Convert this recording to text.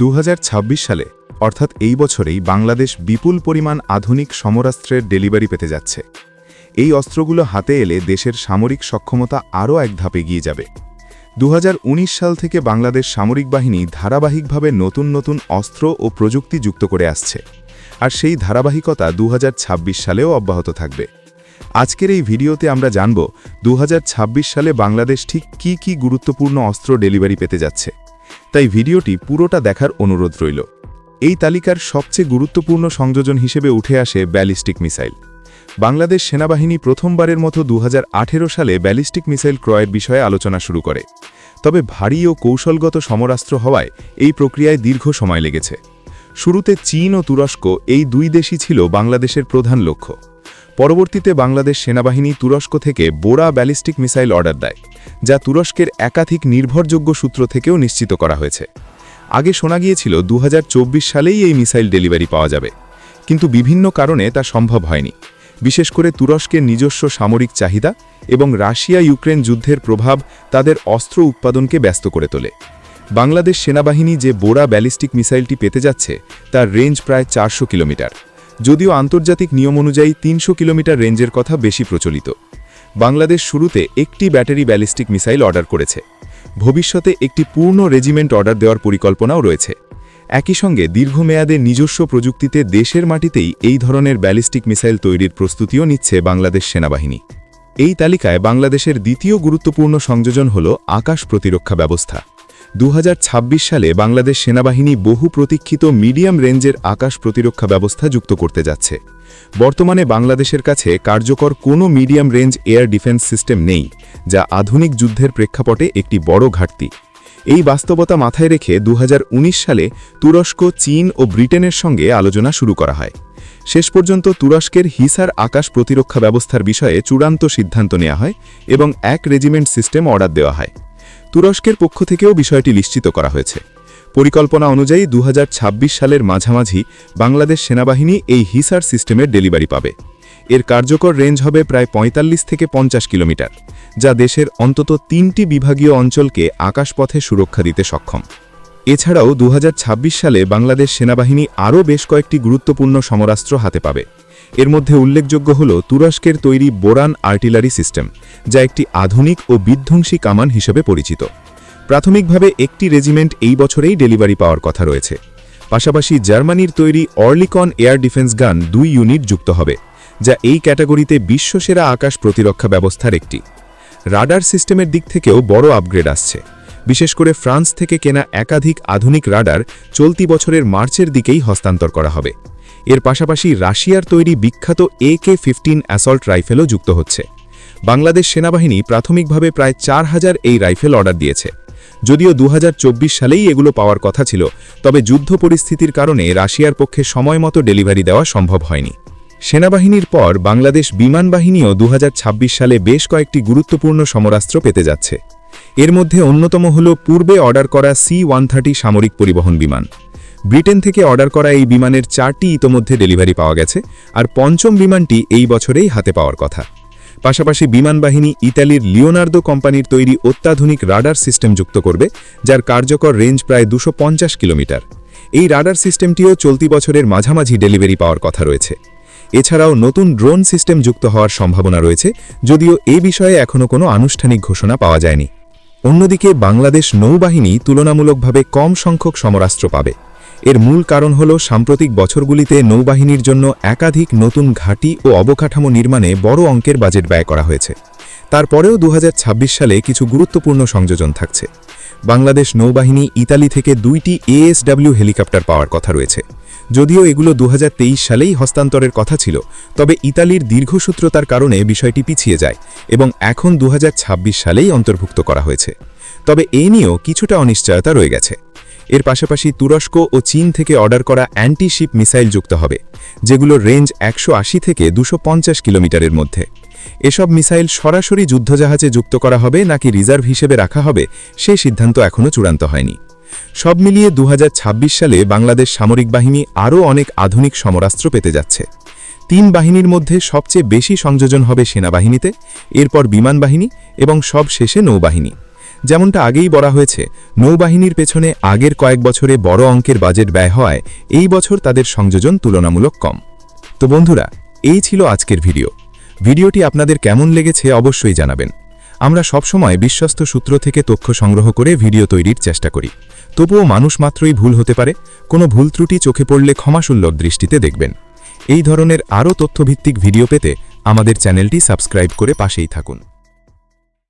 দু হাজার ছাব্বিশ সালে, অর্থাৎ এই বছরেই বাংলাদেশ বিপুল পরিমাণ আধুনিক সমরাস্ত্রের ডেলিভারি পেতে যাচ্ছে। এই অস্ত্রগুলো হাতে এলে দেশের সামরিক সক্ষমতা আরও এক ধাপে এগিয়ে যাবে। দু হাজার উনিশ সাল থেকে বাংলাদেশ সামরিক বাহিনী ধারাবাহিকভাবে নতুন নতুন অস্ত্র ও প্রযুক্তি যুক্ত করে আসছে। আর সেই ধারাবাহিকতা দু হাজার ছাব্বিশ সালেও অব্যাহত থাকবে। আজকের এই ভিডিওতে আমরা জানব দু হাজার ছাব্বিশ সালে বাংলাদেশ ঠিক কি কি গুরুত্বপূর্ণ অস্ত্র ডেলিভারি পেতে যাচ্ছে। তাই ভিডিওটি পুরোটা দেখার অনুরোধ রইল। এই তালিকার সবচেয়ে গুরুত্বপূর্ণ সংযোজন হিসেবে উঠে আসে ব্যালিস্টিক মিসাইল। বাংলাদেশ সেনাবাহিনী প্রথমবারের মতো দু হাজার আঠেরো সালে ব্যালিস্টিক মিসাইল ক্রয়ের বিষয়ে আলোচনা শুরু করে। তবে ভারী ও কৌশলগত সমরাস্ত্র হওয়ায় এই প্রক্রিয়ায় দীর্ঘ সময় লেগেছে। শুরুতে চীন ও তুরস্ক এই দুই দেশই ছিল বাংলাদেশের প্রধান লক্ষ্য। পরবর্তীতে বাংলাদেশ সেনাবাহিনী তুরস্ক থেকে বোরা ব্যালিস্টিক মিসাইল অর্ডার দেয়, যা তুরস্কের একাধিক নির্ভরযোগ্য সূত্র থেকেও নিশ্চিত করা হয়েছে। আগে শোনা গিয়েছিল দু হাজার চব্বিশ সালেই এই মিসাইল ডেলিভারি পাওয়া যাবে, কিন্তু বিভিন্ন কারণে তা সম্ভব হয়নি। বিশেষ করে তুরস্কের নিজস্ব সামরিক চাহিদা এবং রাশিয়া ইউক্রেন যুদ্ধের প্রভাব তাদের অস্ত্র উৎপাদনকে ব্যস্ত করে তোলে। বাংলাদেশ সেনাবাহিনী যে বোরা ব্যালিস্টিক মিসাইলটি পেতে যাচ্ছে, তার রেঞ্জ প্রায় চারশো কিলোমিটার। যদিও আন্তর্জাতিক নিয়ম অনুযায়ী তিনশো কিলোমিটার রেঞ্জের কথা বেশি প্রচলিত। বাংলাদেশ শুরুতে একটি ব্যাটারি ব্যালিস্টিক মিসাইল অর্ডার করেছে। ভবিষ্যতে একটি পূর্ণ রেজিমেন্ট অর্ডার দেওয়ার পরিকল্পনাও রয়েছে। একই সঙ্গে দীর্ঘমেয়াদে নিজস্ব প্রযুক্তিতে দেশের মাটিতেই এই ধরনের ব্যালিস্টিক মিসাইল তৈরির প্রস্তুতিও নিচ্ছে বাংলাদেশ সেনাবাহিনী। এই তালিকায় বাংলাদেশের দ্বিতীয় গুরুত্বপূর্ণ সংযোজন হল আকাশ প্রতিরক্ষা ব্যবস্থা। দু হাজার ছাব্বিশ সালে বাংলাদেশ সেনাবাহিনী বহু প্রতীক্ষিত মিডিয়াম রেঞ্জের আকাশ প্রতিরক্ষা ব্যবস্থা যুক্ত করতে যাচ্ছে। বর্তমানে বাংলাদেশের কাছে কার্যকর কোনো medium range air defence system নেই, যা আধুনিক যুদ্ধের প্রেক্ষাপটে একটি বড় ঘাটতি। এই বাস্তবতা মাথায় রেখে দুহাজার উনিশ সালে তুরস্ক, চীন ও ব্রিটেনের সঙ্গে আলোচনা শুরু করা হয়। শেষ পর্যন্ত তুরস্কের হিসার আকাশ প্রতিরক্ষা ব্যবস্থার বিষয়ে চূড়ান্ত সিদ্ধান্ত নেওয়া হয় এবং এক রেজিমেন্ট সিস্টেম অর্ডার দেওয়া হয়। তুরস্কের পক্ষ থেকেও বিষয়টি নিশ্চিত করা হয়েছে। পরিকল্পনা অনুযায়ী দু হাজার ছাব্বিশ সালের মাঝামাঝি বাংলাদেশ সেনাবাহিনী এই হিসার সিস্টেমের ডেলিভারি পাবে। এর কার্যকর রেঞ্জ হবে প্রায় ৪৫ থেকে পঞ্চাশ কিলোমিটার, যা দেশের অন্তত তিনটি বিভাগীয় অঞ্চলকে আকাশপথে সুরক্ষা দিতে সক্ষম। এছাড়াও দু হাজার ছাব্বিশ সালে বাংলাদেশ সেনাবাহিনী আরও বেশ কয়েকটি গুরুত্বপূর্ণ সমরাস্ত্র হাতে পাবে। এর মধ্যে উল্লেখযোগ্য হল তুরস্কের তৈরি বোরান আর্টিলারি সিস্টেম, যা একটি আধুনিক ও বিধ্বংসী কামান হিসেবে পরিচিত। প্রাথমিকভাবে একটি রেজিমেন্ট এই বছরেই ডেলিভারি পাওয়ার কথা রয়েছে। পাশাপাশি জার্মানির তৈরি অর্লিকন এয়ার ডিফেন্স গান দুই ইউনিট যুক্ত হবে, যা এই ক্যাটাগরিতে বিশ্বসেরা আকাশ প্রতিরক্ষা ব্যবস্থার একটি। রাডার সিস্টেমের দিক থেকেও বড় আপগ্রেড আসছে। বিশেষ করে ফ্রান্স থেকে কেনা একাধিক আধুনিক রাডার চলতি বছরের মার্চের দিকেই হস্তান্তর করা হবে। এর পাশাপাশি রাশিয়ার তৈরি বিখ্যাত এ কে ফিফটিন অ্যাসল্ট রাইফেলও যুক্ত হচ্ছে। বাংলাদেশ সেনাবাহিনী প্রাথমিকভাবে প্রায় চার হাজার এই রাইফেল অর্ডার দিয়েছে। যদিও দু হাজার চব্বিশ সালেই এগুলো পাওয়ার কথা ছিল, তবে যুদ্ধ পরিস্থিতির কারণে রাশিয়ার পক্ষে সময় মতো ডেলিভারি দেওয়া সম্ভব হয়নি। সেনাবাহিনীর পর বাংলাদেশ বিমান বাহিনীও দু হাজার ছাব্বিশ সালে বেশ কয়েকটি গুরুত্বপূর্ণ সমরাস্ত্র পেতে যাচ্ছে। এর মধ্যে অন্যতম হল পূর্বে অর্ডার করা সি ওয়ান সামরিক পরিবহন বিমান। ব্রিটেন থেকে অর্ডার করা এই বিমানের চারটি ইতোমধ্যে ডেলিভারি পাওয়া গেছে, আর পঞ্চম বিমানটি এই বছরেই হাতে পাওয়ার কথা। পাশাপাশি বিমান বাহিনী ইতালির লিওনার্দো কোম্পানির তৈরি অত্যাধুনিক রাডার সিস্টেম যুক্ত করবে, যার কার্যকর রেঞ্জ প্রায় দুশো কিলোমিটার। এই রাডার সিস্টেমটিও চলতি বছরের মাঝামাঝি ডেলিভারি পাওয়ার কথা রয়েছে। এছাড়াও নতুন ড্রোন সিস্টেম যুক্ত হওয়ার সম্ভাবনা রয়েছে, যদিও এ বিষয়ে এখনও কোনো আনুষ্ঠানিক ঘোষণা পাওয়া যায়নি। অন্যদিকে বাংলাদেশ নৌবাহিনী তুলনামূলকভাবে কম সংখ্যক সমরাস্ত্র পাবে। এর মূল কারণ হল সাম্প্রতিক বছরগুলিতে নৌবাহিনীর জন্য একাধিক নতুন ঘাঁটি ও অবকাঠামো নির্মাণে বড় অঙ্কের বাজেট ব্যয় করা হয়েছে। তারপরেও দু হাজার ছাব্বিশ সালে কিছু গুরুত্বপূর্ণ সংযোজন থাকছে। বাংলাদেশ নৌবাহিনী ইতালি থেকে দুইটি এএসডব্লিউ হেলিকপ্টার পাওয়ার কথা রয়েছে। যদিও এগুলো দু হাজার তেইশ সালেই হস্তান্তরের কথা ছিল, তবে ইতালির দীর্ঘসূত্রতার কারণে বিষয়টি পিছিয়ে যায় এবং এখন দু হাজার ছাব্বিশ সালেই অন্তর্ভুক্ত করা হয়েছে। তবে এ নিয়েও কিছুটা অনিশ্চয়তা রয়ে গেছে। এর পাশাপাশি তুরস্ক ও চীন থেকে অর্ডার করা অ্যান্টি শিপ মিসাইল যুক্ত হবে যেগুলোর রেঞ্জ একশো আশি থেকে দুশো কিলোমিটারের মধ্যে। এসব মিসাইল সরাসরি যুদ্ধজাহাজে যুক্ত করা হবে নাকি রিজার্ভ হিসেবে রাখা হবে, সে সিদ্ধান্ত এখনও চূড়ান্ত হয়নি। সব মিলিয়ে দু হাজার ছাব্বিশ সালে বাংলাদেশ সামরিক বাহিনী আরও অনেক আধুনিক সমরাস্ত্র পেতে যাচ্ছে। তিন বাহিনীর মধ্যে সবচেয়ে বেশি সংযোজন হবে সেনাবাহিনীতে, এরপর বিমান বাহিনী এবং সব শেষে নৌবাহিনী। যেমনটা আগেই বলা হয়েছে, নৌবাহিনীর পেছনে আগের কয়েক বছরে বড় অঙ্কের বাজেট ব্যয় হওয়ায় এই বছর তাদের সংযোজন তুলনামূলক কম। তো বন্ধুরা, এই ছিল আজকের ভিডিও। ভিডিওটি আপনাদের কেমন লেগেছে অবশ্যই জানাবেন। আমরা সবসময় বিশ্বস্ত সূত্র থেকে তথ্য সংগ্রহ করে ভিডিও তৈরির চেষ্টা করি। তবুও মানুষ মাত্রই ভুল হতে পারে, কোনো ভুল ত্রুটি চোখে পড়লে ক্ষমাসুল্লভ দৃষ্টিতে দেখবেন। এই ধরনের আরও তথ্যভিত্তিক ভিডিও পেতে আমাদের চ্যানেলটি সাবস্ক্রাইব করে পাশেই থাকুন।